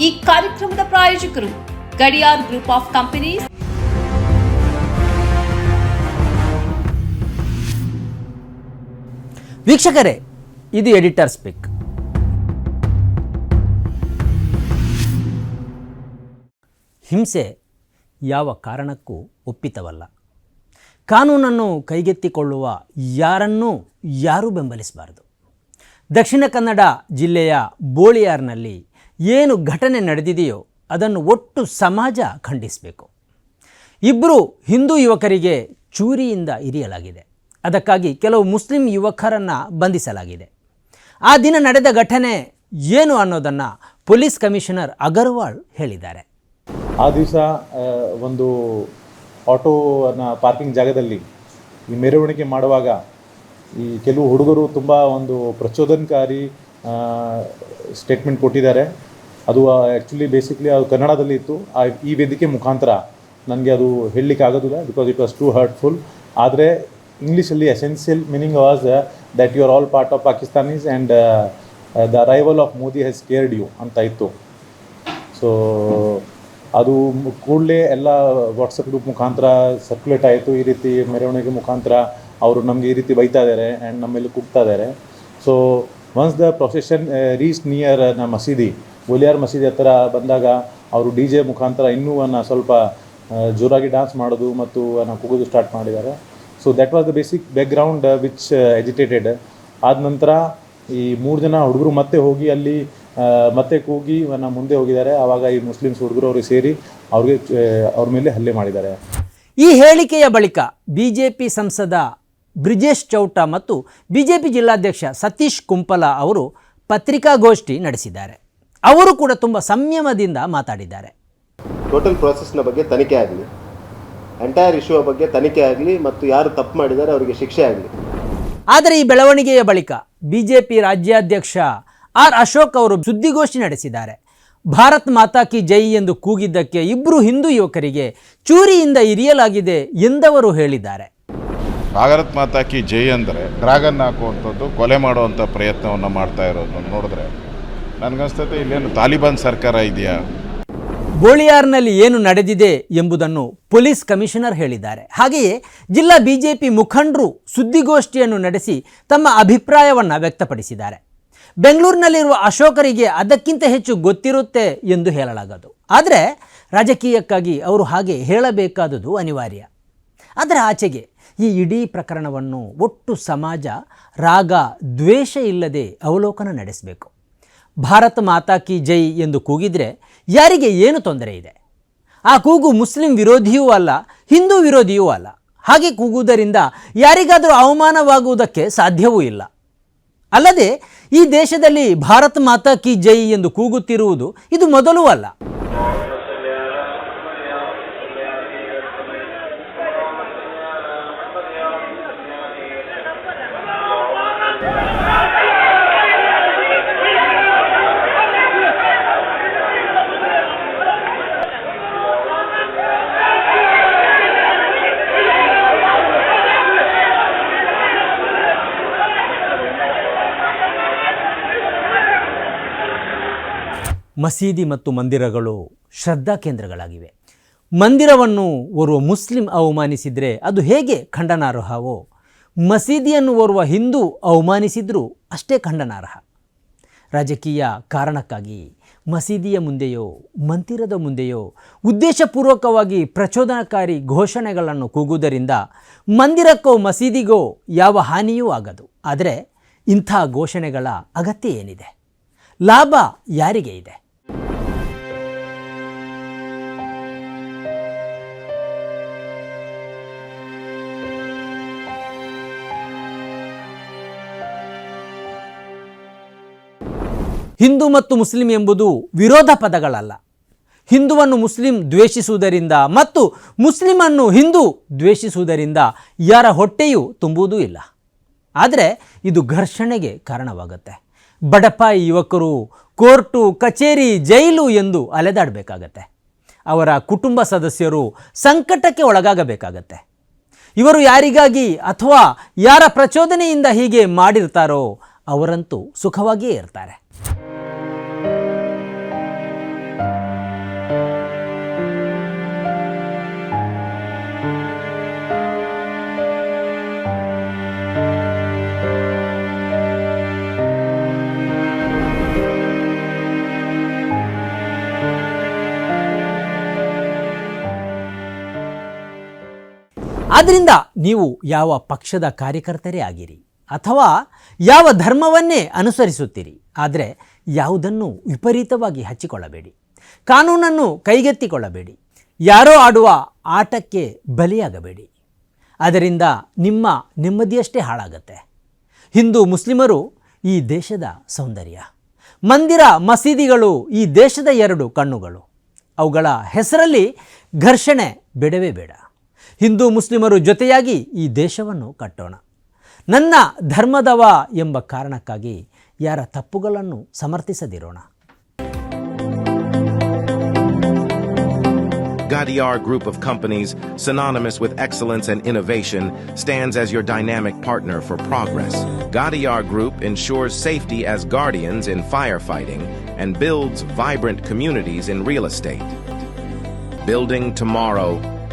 ಈ ಕಾರ್ಯಕ್ರಮದ ಪ್ರಾಯೋಜಕರು ಗಡಿಯಾರ್ ಗ್ರೂಪ್ ಆಫ್ ಕಂಪನೀಸ್. ವೀಕ್ಷಕರೇ, ಇದು ಎಡಿಟರ್ ಸ್ಪಿಕ್. ಹಿಂಸೆ ಯಾವ ಕಾರಣಕ್ಕೂ ಒಪ್ಪಿತವಲ್ಲ. ಕಾನೂನನ್ನು ಕೈಗೆತ್ತಿಕೊಳ್ಳುವ ಯಾರನ್ನೂ ಯಾರೂ ಬೆಂಬಲಿಸಬಾರದು. ದಕ್ಷಿಣ ಕನ್ನಡ ಜಿಲ್ಲೆಯ ಬೋಳಿಯಾರ್ನಲ್ಲಿ ಏನು ಘಟನೆ ನಡೆದಿದೆಯೋ ಅದನ್ನು ಒಟ್ಟು ಸಮಾಜ ಖಂಡಿಸಬೇಕು. ಇಬ್ಬರು ಹಿಂದೂ ಯುವಕರಿಗೆ ಚೂರಿಯಿಂದ ಇರಿಯಲಾಗಿದೆ. ಅದಕ್ಕಾಗಿ ಕೆಲವು ಮುಸ್ಲಿಂ ಯುವಕರನ್ನು ಬಂಧಿಸಲಾಗಿದೆ. ಆ ದಿನ ನಡೆದ ಘಟನೆ ಏನು ಅನ್ನೋದನ್ನು ಪೊಲೀಸ್ ಕಮಿಷನರ್ ಅಗರ್ವಾಲ್ ಹೇಳಿದ್ದಾರೆ. ಆ ದಿವಸ ಒಂದು ಆಟೋನ ಪಾರ್ಕಿಂಗ್ ಜಾಗದಲ್ಲಿ ಈ ಮೆರವಣಿಗೆ ಮಾಡುವಾಗ ಈ ಕೆಲವು ಹುಡುಗರು ತುಂಬ ಒಂದು ಪ್ರಚೋದನಕಾರಿ ಸ್ಟೇಟ್ಮೆಂಟ್ ಕೊಟ್ಟಿದ್ದಾರೆ. ಅದು ಆ್ಯಕ್ಚುಲಿ ಬೇಸಿಕ್ಲಿ ಅದು ಕನ್ನಡದಲ್ಲಿ ಇತ್ತು. ಆ, ಈ ವೇದಿಕೆ ಮುಖಾಂತರ ನನಗೆ ಅದು ಹೇಳಲಿಕ್ಕೆ ಆಗೋದಿಲ್ಲ because it was too hurtful ಆದರೆ ಇಂಗ್ಲೀಷಲ್ಲಿ essential meaning was that you are all part of Pakistanis and the arrival of Modi has cared you ಅಂತ ಇತ್ತು. ಸೊ ಅದು ಕೂಡಲೇ ಎಲ್ಲ ವಾಟ್ಸಪ್ ಗ್ರೂಪ್ ಮುಖಾಂತರ ಸರ್ಕ್ಯುಲೇಟ್ ಆಯಿತು. ಈ ರೀತಿ ಮೆರವಣಿಗೆ ಮುಖಾಂತರ ಅವರು ನಮಗೆ ಈ ರೀತಿ ಬೈತಾ ಇದ್ದಾರೆ ಆ್ಯಂಡ್ ನಮ್ಮೆಲ್ಲ ಕೂಗ್ತಾ ಇದ್ದಾರೆ. So once the profession reach ನಿಯರ್ನ ಮಸೀದಿ ಗೋಲಿಯಾರ್ ಮಸೀದಿ ಹತ್ರ ಬಂದಾಗ ಅವರು ಡಿ ಜೆ ಮುಖಾಂತರ ಇನ್ನೂ ಅನ್ನ ಸ್ವಲ್ಪ ಜೋರಾಗಿ ಡ್ಯಾನ್ಸ್ ಮಾಡೋದು ಮತ್ತು ಅನ್ನ ಕೂಗೋದು ಸ್ಟಾರ್ಟ್ ಮಾಡಿದ್ದಾರೆ. So that was the basic background which agitated ಆದ ನಂತರ ಈ ಮೂರು ಜನ ಹುಡುಗರು ಮತ್ತೆ ಹೋಗಿ ಅಲ್ಲಿ ಮತ್ತೆ ಕೂಗಿ ಅವನ್ನ ಮುಂದೆ ಹೋಗಿದ್ದಾರೆ. ಆವಾಗ ಈ ಮುಸ್ಲಿಮ್ಸ್ ಹುಡುಗರು ಅವರು ಸೇರಿ ಅವ್ರಿಗೆ ಅವ್ರ ಮೇಲೆ ಹಲ್ಲೆ ಮಾಡಿದ್ದಾರೆ. ಈ ಹೇಳಿಕೆಯ ಬಳಿಕ ಬಿಜೆಪಿ ಸಂಸದ ಬ್ರಿಜೇಶ್ ಚೌಟ ಮತ್ತು ಬಿಜೆಪಿ ಜಿಲ್ಲಾಧ್ಯಕ್ಷ ಸತೀಶ್ ಕುಂಪಲ ಅವರು ಪತ್ರಿಕಾಗೋಷ್ಠಿ ನಡೆಸಿದ್ದಾರೆ. ಅವರು ಕೂಡ ತುಂಬ ಸಂಯಮದಿಂದ ಮಾತಾಡಿದ್ದಾರೆ. ಟೋಟಲ್ ಪ್ರಾಸೆಸ್ನ ಬಗ್ಗೆ ತನಿಖೆ ಆಗಲಿ ಎಂಟೈರ್ ಇಶ್ಯೂ ಬಗ್ಗೆ ತನಿಖೆ ಆಗಲಿ ಮತ್ತು ಯಾರು ತಪ್ಪು ಮಾಡಿದ್ದಾರೆ ಅವರಿಗೆ ಶಿಕ್ಷೆ ಆಗಲಿ. ಆದರೆ ಈ ಬೆಳವಣಿಗೆಯ ಬಳಿಕ ಬಿಜೆಪಿ ರಾಜ್ಯಾಧ್ಯಕ್ಷ ಆರ್ ಅಶೋಕ್ ಅವರು ಸುದ್ದಿಗೋಷ್ಠಿ ನಡೆಸಿದ್ದಾರೆ. ಭಾರತ್ ಮಾತಾ ಕಿ ಜೈ ಎಂದು ಕೂಗಿದ್ದಕ್ಕೆ ಇಬ್ಬರು ಹಿಂದೂ ಯುವಕರಿಗೆ ಚೂರಿಯಿಂದ ಇರಿಯಲಾಗಿದೆ ಎಂದವರು ಹೇಳಿದ್ದಾರೆ. ಭಾರತ್ ಮಾತಾಕಿ ಜೈ ಅಂದರೆ ಡ್ರಾಗನ್ ಹಾಕುವಂಥದ್ದು ಕೊಲೆ ಮಾಡುವಂಥ ಪ್ರಯತ್ನವನ್ನು ಮಾಡ್ತಾ ಇರೋದನ್ನು ನೋಡಿದ್ರೆ ನನಗನ್ಸ್ತೈತೆ ಇಲ್ಲೇನು ತಾಲಿಬಾನ್ ಸರ್ಕಾರ ಇದೆಯಾ? ಗೋಳಿಯಾರ್ನಲ್ಲಿ ಏನು ನಡೆದಿದೆ ಎಂಬುದನ್ನು ಪೊಲೀಸ್ ಕಮಿಷನರ್ ಹೇಳಿದ್ದಾರೆ. ಹಾಗೆಯೇ ಜಿಲ್ಲಾ ಬಿಜೆಪಿ ಮುಖಂಡರು ಸುದ್ದಿಗೋಷ್ಠಿಯನ್ನು ನಡೆಸಿ ತಮ್ಮ ಅಭಿಪ್ರಾಯವನ್ನು ವ್ಯಕ್ತಪಡಿಸಿದ್ದಾರೆ. ಬೆಂಗಳೂರಿನಲ್ಲಿರುವ ಅಶೋಕರಿಗೆ ಅದಕ್ಕಿಂತ ಹೆಚ್ಚು ಗೊತ್ತಿರುತ್ತೆ ಎಂದು ಹೇಳಲಾಗದು. ಆದರೆ ರಾಜಕೀಯಕ್ಕಾಗಿ ಅವರು ಹಾಗೆ ಹೇಳಬೇಕಾದುದು ಅನಿವಾರ್ಯ. ಅದರ ಆಚೆಗೆ ಈ ಇಡೀ ಪ್ರಕರಣವನ್ನು ಒಟ್ಟು ಸಮಾಜ, ರಾಗ, ದ್ವೇಷ ಇಲ್ಲದೆ ಅವಲೋಕನ ನಡೆಸಬೇಕು. ಭಾರತ ಮಾತಾ ಕಿ ಜೈ ಎಂದು ಕೂಗಿದರೆ ಯಾರಿಗೆ ಏನು ತೊಂದರೆ ಇದೆ? ಆ ಕೂಗು ಮುಸ್ಲಿಂ ವಿರೋಧಿಯೂ ಅಲ್ಲ, ಹಿಂದೂ ವಿರೋಧಿಯೂ ಅಲ್ಲ. ಹಾಗೆ ಕೂಗುವುದರಿಂದ ಯಾರಿಗಾದರೂ ಅವಮಾನವಾಗುವುದಕ್ಕೆ ಸಾಧ್ಯವೂ ಇಲ್ಲ. ಅಲ್ಲದೆ ಈ ದೇಶದಲ್ಲಿ ಭಾರತ ಮಾತಾ ಕಿ ಜೈ ಎಂದು ಕೂಗುತ್ತಿರುವುದು ಇದು ಮೊದಲೂ ಅಲ್ಲ. ಮಸೀದಿ ಮತ್ತು ಮಂದಿರಗಳು ಶ್ರದ್ಧಾ ಕೇಂದ್ರಗಳಾಗಿವೆ. ಮಂದಿರವನ್ನು ಓರ್ವ ಮುಸ್ಲಿಂ ಅವಮಾನಿಸಿದರೆ ಅದು ಹೇಗೆ ಖಂಡನಾರ್ಹವೋ? ಮಸೀದಿಯನ್ನು ಓರ್ವ ಹಿಂದೂ ಅವಮಾನಿಸಿದರೂ ಅಷ್ಟೇ ಖಂಡನಾರ್ಹ. ರಾಜಕೀಯ ಕಾರಣಕ್ಕಾಗಿ ಮಸೀದಿಯ ಮುಂದೆಯೋ, ಮಂದಿರದ ಮುಂದೆಯೋ, ಉದ್ದೇಶಪೂರ್ವಕವಾಗಿ ಪ್ರಚೋದನಕಾರಿ ಘೋಷಣೆಗಳನ್ನು ಕೂಗುವುದರಿಂದ ಮಂದಿರಕ್ಕೋ ಮಸೀದಿಗೋ ಯಾವ ಹಾನಿಯೂ ಆಗದು. ಆದರೆ ಇಂಥ ಘೋಷಣೆಗಳ ಅಗತ್ಯ ಏನಿದೆ? ಲಾಭ ಯಾರಿಗೆ ಇದೆ? ಹಿಂದೂ ಮತ್ತು ಮುಸ್ಲಿಂ ಎಂಬುದು ವಿರೋಧ ಪದಗಳಲ್ಲ. ಹಿಂದುವನ್ನು ಮುಸ್ಲಿಂ ದ್ವೇಷಿಸುವುದರಿಂದ ಮತ್ತು ಮುಸ್ಲಿಮನ್ನು ಹಿಂದೂ ದ್ವೇಷಿಸುವುದರಿಂದ ಯಾರ ಹೊಟ್ಟೆಯೂ ತುಂಬುವುದೂ ಇಲ್ಲ. ಆದರೆ ಇದು ಘರ್ಷಣೆಗೆ ಕಾರಣವಾಗುತ್ತೆ. ಬಡಪಾಯಿ ಯುವಕರು ಕೋರ್ಟು, ಕಚೇರಿ, ಜೈಲು ಎಂದು ಅಲೆದಾಡಬೇಕಾಗತ್ತೆ. ಅವರ ಕುಟುಂಬ ಸದಸ್ಯರು ಸಂಕಟಕ್ಕೆ ಒಳಗಾಗಬೇಕಾಗತ್ತೆ. ಇವರು ಯಾರಿಗಾಗಿ ಅಥವಾ ಯಾರ ಪ್ರಚೋದನೆಯಿಂದ ಹೀಗೆ ಮಾಡಿರ್ತಾರೋ ಅವರಂತೂ ಸುಖವಾಗಿಯೇ ಇರ್ತಾರೆ. ಆದ್ದರಿಂದ ನೀವು ಯಾವ ಪಕ್ಷದ ಕಾರ್ಯಕರ್ತರೇ ಆಗಿರಿ ಅಥವಾ ಯಾವ ಧರ್ಮವನ್ನೇ ಅನುಸರಿಸುತ್ತೀರಿ, ಆದರೆ ಯಾವುದನ್ನು ವಿಪರೀತವಾಗಿ ಹಚ್ಚಿಕೊಳ್ಳಬೇಡಿ, ಕಾನೂನನ್ನು ಕೈಗೆತ್ತಿಕೊಳ್ಳಬೇಡಿ, ಯಾರೋ ಆಡುವ ಆಟಕ್ಕೆ ಬಲಿಯಾಗಬೇಡಿ. ಅದರಿಂದ ನಿಮ್ಮ ನೆಮ್ಮದಿಯಷ್ಟೇ ಹಾಳಾಗತ್ತೆ. ಹಿಂದೂ ಮುಸ್ಲಿಮರು ಈ ದೇಶದ ಸೌಂದರ್ಯ. ಮಂದಿರ ಮಸೀದಿಗಳು ಈ ದೇಶದ ಎರಡು ಕಣ್ಣುಗಳು. ಅವುಗಳ ಹೆಸರಲ್ಲಿ ಘರ್ಷಣೆ ಬೇಡವೇ ಬೇಡ. ಹಿಂದೂ ಮುಸ್ಲಿಮರು ಜೊತೆಯಾಗಿ ಈ ದೇಶವನ್ನು ಕಟ್ಟೋಣ ನನ್ನ ಧರ್ಮದವ ಎಂಬ ಕಾರಣಕ್ಕಾಗಿ ಯಾರ ತಪ್ಪುಗಳನ್ನು ಸಮರ್ಥಿಸದಿರೋಣ Gadiar Group of Companies, synonymous with excellence and innovation, stands as your dynamic partner for progress. Gadiar Group ensures safety as guardians in firefighting and builds vibrant communities in real estate. Building tomorrow,